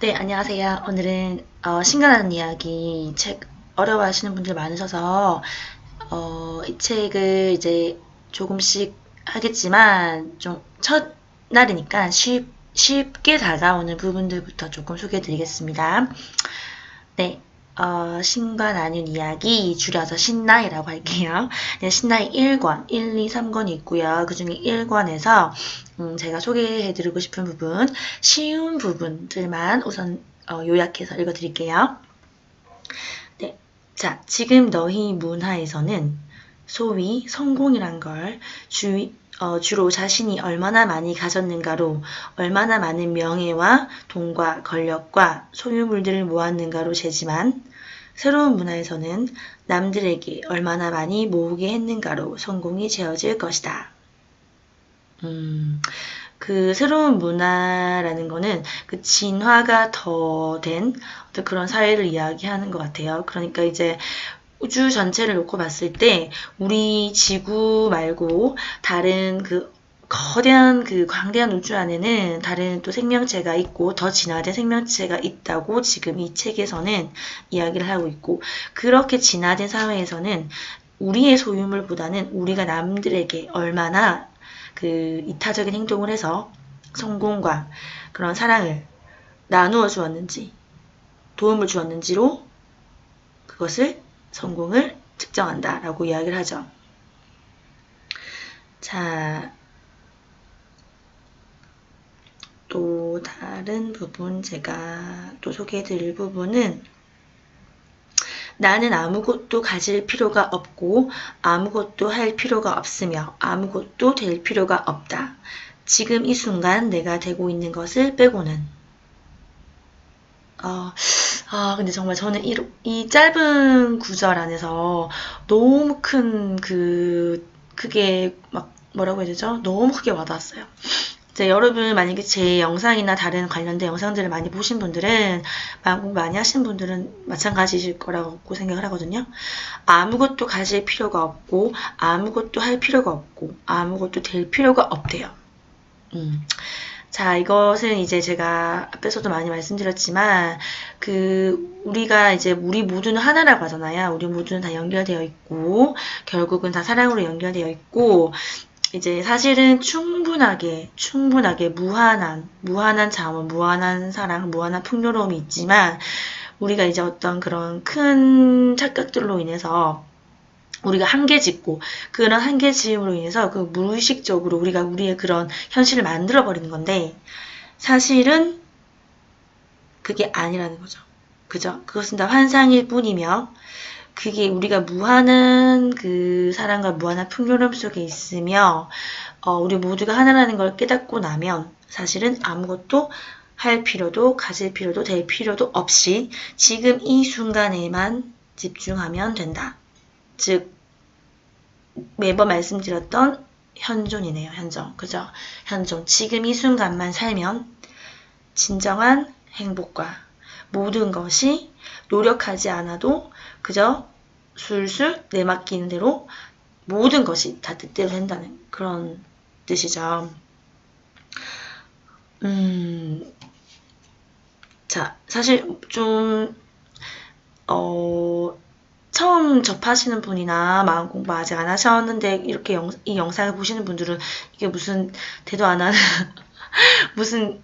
네, 안녕하세요. 오늘은 어, 신간하는 이야기 책 어려워하시는 분들 많으셔서 어, 이 책을 이제 조금씩 하겠지만 좀 첫날이니까 쉽, 쉽게 다가오는 부분들부터 조금 소개해드리겠습니다. 네, 어, 신과 나눈 이야기 줄여서 신나이라고 할게요. 네, 신나이 1권, 1, 2, 3권이 있고요. 그 중에 1권에서 음, 제가 소개해드리고 싶은 부분, 쉬운 부분들만 우선 어, 요약해서 읽어드릴게요. 네, 자, 지금 너희 문화에서는 소위 성공이란 걸 주, 어, 주로 자신이 얼마나 많이 가졌는가로 얼마나 많은 명예와 돈과 권력과 소유물들을 모았는가로 재지만 새로운 문화에서는 남들에게 얼마나 많이 모으게 했는가로 성공이 재어질 것이다. 음, 그 새로운 문화라는 거는 그 진화가 더 된 어떤 그런 사회를 이야기하는 것 같아요. 그러니까 이제 우주 전체를 놓고 봤을 때 우리 지구 말고 다른 그 거대한 그 광대한 우주 안에는 다른 또 생명체가 있고 더 진화된 생명체가 있다고 지금 이 책에서는 이야기를 하고 있고 그렇게 진화된 사회에서는 우리의 소유물보다는 우리가 남들에게 얼마나 그 이타적인 행동을 해서 성공과 그런 사랑을 나누어 주었는지 도움을 주었는지로 그것을 성공을 측정한다 라고 이야기를 하죠. 자, 또 다른 부분 제가 또 소개해 드릴 부분은 나는 아무것도 가질 필요가 없고 아무것도 할 필요가 없으며 아무것도 될 필요가 없다. 지금 이 순간 내가 되고 있는 것을 빼고는. 어, 아, 근데 정말 저는 이, 이 짧은 구절 안에서 너무 큰 그, 그게 막 뭐라고 해야 되죠? 너무 크게 와닿았어요. 이제 여러분 만약에 제 영상이나 다른 관련된 영상들을 많이 보신 분들은 많이 하신 분들은 마찬가지실 거라고 생각을 하거든요. 아무것도 가질 필요가 없고 아무것도 할 필요가 없고 아무것도 될 필요가 없대요. 음. 자, 이것은 이제 제가 앞에서도 많이 말씀드렸지만, 그, 우리가 이제, 우리 모두는 하나라고 하잖아요. 우리 모두는 다 연결되어 있고, 결국은 다 사랑으로 연결되어 있고, 이제 사실은 충분하게, 충분하게 무한한, 무한한 자원, 무한한 사랑, 무한한 풍요로움이 있지만, 우리가 이제 어떤 그런 큰 착각들로 인해서 우리가 한계 짓고 그런 한계 지음으로 인해서 그 무의식적으로 우리가 우리의 그런 현실을 만들어 버리는 건데 사실은 그게 아니라는 거죠. 그죠? 그것은 다 환상일 뿐이며 그게 우리가 무한한 그 사랑과 무한한 풍요로움 속에 있으며 어, 우리 모두가 하나라는 걸 깨닫고 나면 사실은 아무것도 할 필요도 가질 필요도 될 필요도 없이 지금 이 순간에만 집중하면 된다. 즉 매번 말씀드렸던 현존이네요. 현존. 그죠? 현존. 지금 이 순간만 살면 진정한 행복과 모든 것이 노력하지 않아도 그저 술술 내맡기는 대로 모든 것이 다 뜻대로 된다는 그런 뜻이죠. 음, 자, 사실 좀, 어, 처음 접하시는 분이나 마음 공부 아직 안 하셨는데 이렇게 영, 이 영상을 보시는 분들은 이게 무슨 대도 안 하는 무슨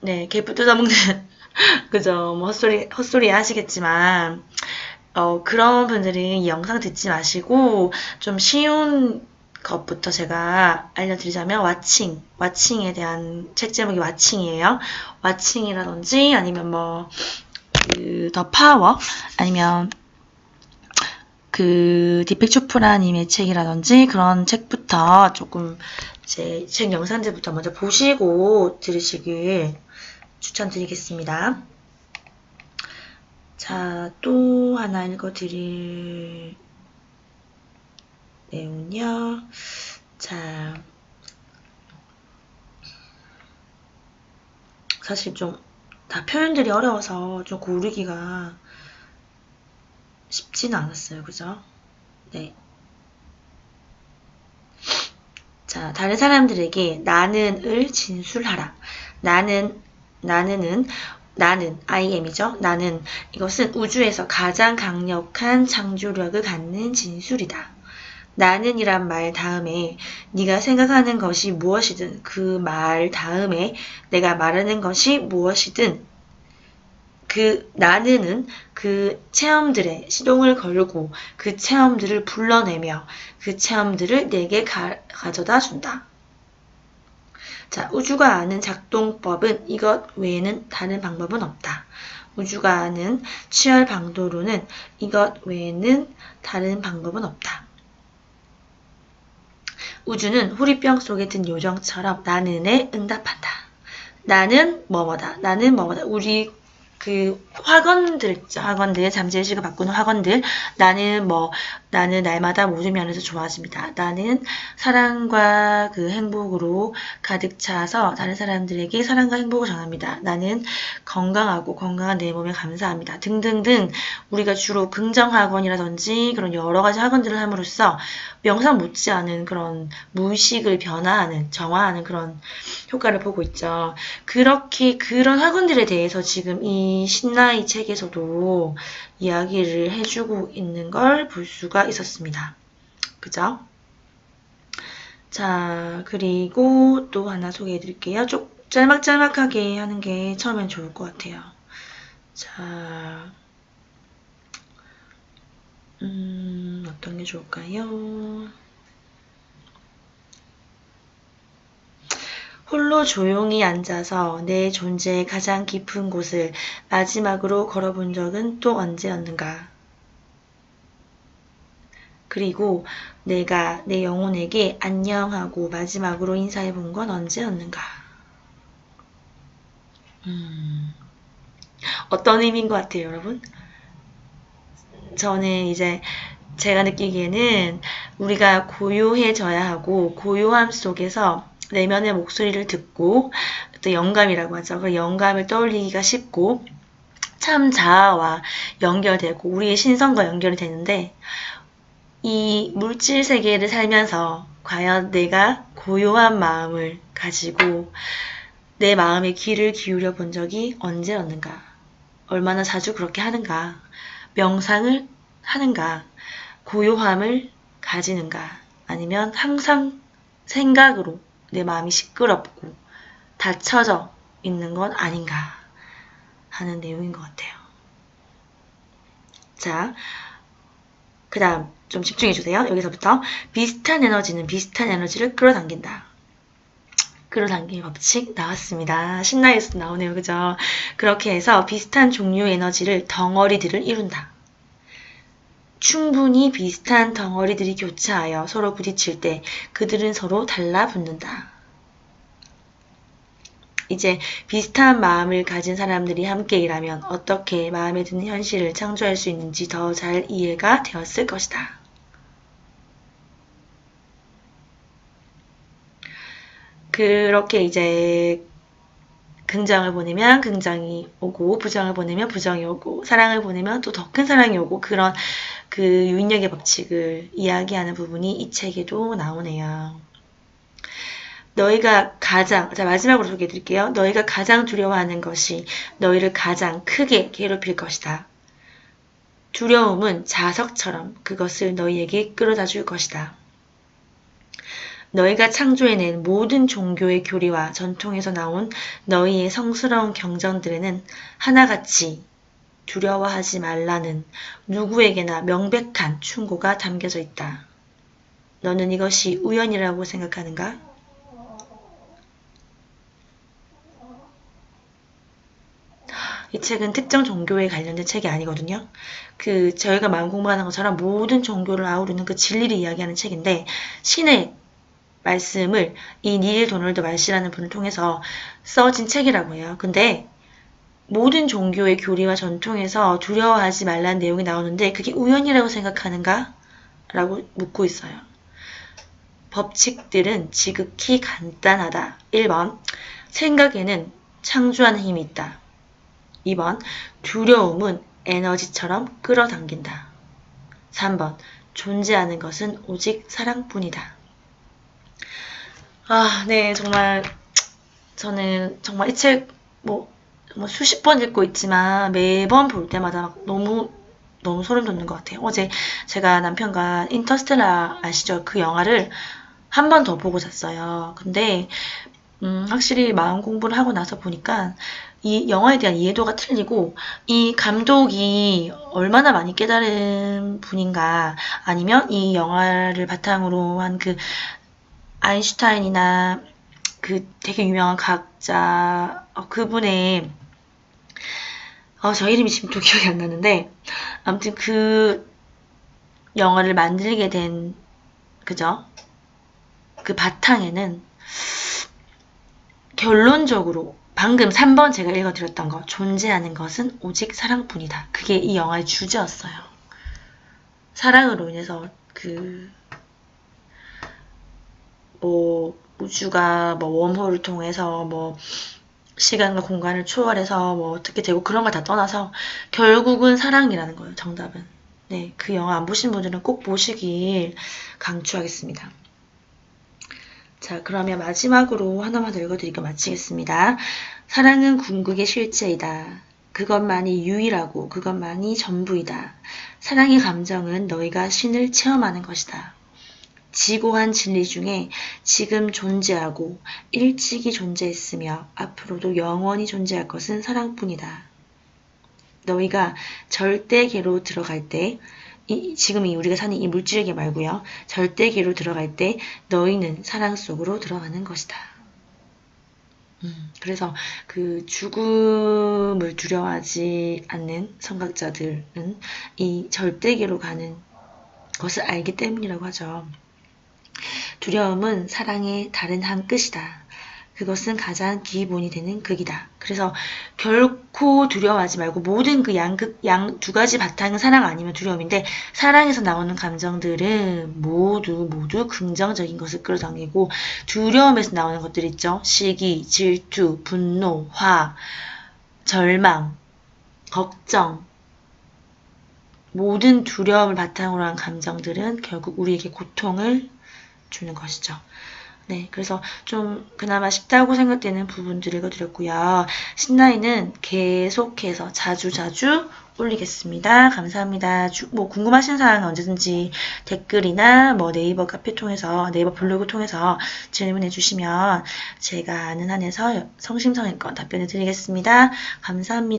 네 개뿔 뜯어먹는 그죠 뭐 헛소리 헛소리 하시겠지만 어 그런 분들은 이 영상 듣지 마시고 좀 쉬운 것부터 제가 알려드리자면 와칭, 와칭에 대한 책 제목이 와칭이에요. 와칭이라든지 아니면 뭐그 더 파워 아니면 그 디펙 초프라님의 책이라든지 그런 책부터 조금 제 책 영상들부터 먼저 보시고 들으시길 추천드리겠습니다. 자, 또 하나 읽어드릴 내용은요. 자, 사실 좀 다 표현들이 어려워서 좀 고르기가 쉽지는 않았어요. 그죠? 네. 자, 다른 사람들에게 나는을 진술하라. 나는, 나는은 나는 I am이죠. 나는 이것은 우주에서 가장 강력한 창조력을 갖는 진술이다. 나는이란 말 다음에 네가 생각하는 것이 무엇이든 그 말 다음에 내가 말하는 것이 무엇이든 그 나는은 그 체험들에 시동을 걸고 그 체험들을 불러내며 그 체험들을 내게 가, 가져다 준다. 자, 우주가 아는 작동법은 이것 외에는 다른 방법은 없다. 우주가 아는 취할 방도로는 이것 외에는 다른 방법은 없다. 우주는 호리병 속에 든 요정처럼 나는에 응답한다. 나는 뭐뭐다. 나는 뭐뭐다. 우리 그 학원들 있죠. 학원들 잠재의식을 바꾸는 학원들 나는 뭐 나는 날마다 모든 면에서 좋아집니다. 나는 사랑과 그 행복으로 가득 차서 다른 사람들에게 사랑과 행복을 전합니다. 나는 건강하고 건강한 내 몸에 감사합니다. 등등등 우리가 주로 긍정 학원이라든지 그런 여러 가지 학원들을 함으로써 명상 못지않은 그런 무의식을 변화하는 정화하는 그런 효과를 보고 있죠. 그렇게 그런 학원들에 대해서 지금 이 신나이 책에서도 이야기를 해주고 있는 걸 볼 수가 있었습니다. 그죠? 자, 그리고 또 하나 소개해 드릴게요. 좀 짤막짤막하게 하는 게 처음엔 좋을 것 같아요. 자, 음, 어떤 게 좋을까요? 홀로 조용히 앉아서 내 존재의 가장 깊은 곳을 마지막으로 걸어본 적은 또 언제였는가? 그리고 내가 내 영혼에게 안녕하고 마지막으로 인사해 본 건 언제였는가? 음, 어떤 의미인 것 같아요, 여러분? 저는 이제 제가 느끼기에는 우리가 고요해져야 하고 고요함 속에서 내면의 목소리를 듣고 또 영감이라고 하죠. 그 영감을 떠올리기가 쉽고 참 자아와 연결되고 우리의 신성과 연결이 되는데 이 물질 세계를 살면서 과연 내가 고요한 마음을 가지고 내 마음의 귀를 기울여 본 적이 언제였는가? 얼마나 자주 그렇게 하는가? 명상을 하는가? 고요함을 가지는가? 아니면 항상 생각으로 내 마음이 시끄럽고 닫혀져 있는 건 아닌가 하는 내용인 것 같아요. 자, 그 다음 좀 집중해 주세요. 여기서부터 비슷한 에너지는 비슷한 에너지를 끌어당긴다. 끌어당기는 법칙 나왔습니다. 신나에서 나오네요. 그죠? 그렇게 해서 비슷한 종류의 에너지를 덩어리들을 이룬다. 충분히 비슷한 덩어리들이 교차하여 서로 부딪힐 때 그들은 서로 달라붙는다. 이제 비슷한 마음을 가진 사람들이 함께 일하면 어떻게 마음에 드는 현실을 창조할 수 있는지 더 잘 이해가 되었을 것이다. 그렇게 이제 긍정을 보내면 긍정이 오고 부정을 보내면 부정이 오고 사랑을 보내면 또 더 큰 사랑이 오고 그런 그 유인력의 법칙을 이야기하는 부분이 이 책에도 나오네요. 너희가 가장 자 마지막으로 소개해 드릴게요. 너희가 가장 두려워하는 것이 너희를 가장 크게 괴롭힐 것이다. 두려움은 자석처럼 그것을 너희에게 끌어다 줄 것이다. 너희가 창조해낸 모든 종교의 교리와 전통에서 나온 너희의 성스러운 경전들에는 하나같이 두려워하지 말라는 누구에게나 명백한 충고가 담겨져 있다. 너는 이것이 우연이라고 생각하는가? 이 책은 특정 종교에 관련된 책이 아니거든요. 그 저희가 마음 공부하는 것처럼 모든 종교를 아우르는 그 진리를 이야기하는 책인데 신의 말씀을 이 닐 도널드 말시라는 분을 통해서 써진 책이라고 해요. 근데 모든 종교의 교리와 전통에서 두려워하지 말라는 내용이 나오는데 그게 우연이라고 생각하는가? 라고 묻고 있어요. 법칙들은 지극히 간단하다. 1번 생각에는 창조하는 힘이 있다. 2번 두려움은 에너지처럼 끌어당긴다. 3번 존재하는 것은 오직 사랑뿐이다. 아, 네, 정말 저는 정말 이 책뭐 정말 수십 번 읽고 있지만 매번 볼 때마다 막 너무 너무 소름 돋는 것 같아요. 어제 제가 남편과 인터스텔라 아시죠? 그 영화를 한 번 더 보고 잤어요. 근데 음, 확실히 마음 공부를 하고 나서 보니까 이 영화에 대한 이해도가 틀리고 이 감독이 얼마나 많이 깨달은 분인가 아니면 이 영화를 바탕으로 한 그 아인슈타인이나 그 되게 유명한 과학자 어, 그분의 어, 저 이름이 지금 또 기억이 안 나는데 아무튼 그 영화를 만들게 된 그죠? 그 바탕에는 결론적으로 방금 3번 제가 읽어드렸던 거 존재하는 것은 오직 사랑뿐이다. 그게 이 영화의 주제였어요. 사랑으로 인해서 그 뭐 우주가 뭐 웜홀을 통해서 뭐 시간과 공간을 초월해서 뭐 어떻게 되고 그런 걸 다 떠나서 결국은 사랑이라는 거예요. 정답은. 네, 그 영화 안 보신 분들은 꼭 보시길 강추하겠습니다. 자, 그러면 마지막으로 하나만 더 읽어드리고 마치겠습니다. 사랑은 궁극의 실제이다. 그것만이 유일하고 그것만이 전부이다. 사랑의 감정은 너희가 신을 체험하는 것이다. 지고한 진리 중에 지금 존재하고 일찍이 존재했으며 앞으로도 영원히 존재할 것은 사랑뿐이다. 너희가 절대계로 들어갈 때, 이, 지금 이 우리가 사는 이 물질계 말고요. 절대계로 들어갈 때 너희는 사랑 속으로 들어가는 것이다. 음, 그래서 그 죽음을 두려워하지 않는 성각자들은 이 절대계로 가는 것을 알기 때문이라고 하죠. 두려움은 사랑의 다른 한 끝이다. 그것은 가장 기본이 되는 극이다. 그래서 결코 두려워하지 말고 모든 그 양극, 양 두 가지 바탕은 사랑 아니면 두려움인데 사랑에서 나오는 감정들은 모두 모두 긍정적인 것을 끌어당기고 두려움에서 나오는 것들 있죠. 시기, 질투, 분노, 화, 절망, 걱정, 모든 두려움을 바탕으로 한 감정들은 결국 우리에게 고통을 주는 것이죠. 네, 그래서 좀 그나마 쉽다고 생각되는 부분들을 읽어드렸고요. 신나이는 계속해서 자주자주 올리겠습니다. 감사합니다. 주- 뭐 궁금하신 사항은 언제든지 댓글이나 뭐 네이버 카페 통해서 네이버 블로그 통해서 질문해 주시면 제가 아는 한에서 성심성의껏 답변해 드리겠습니다. 감사합니다.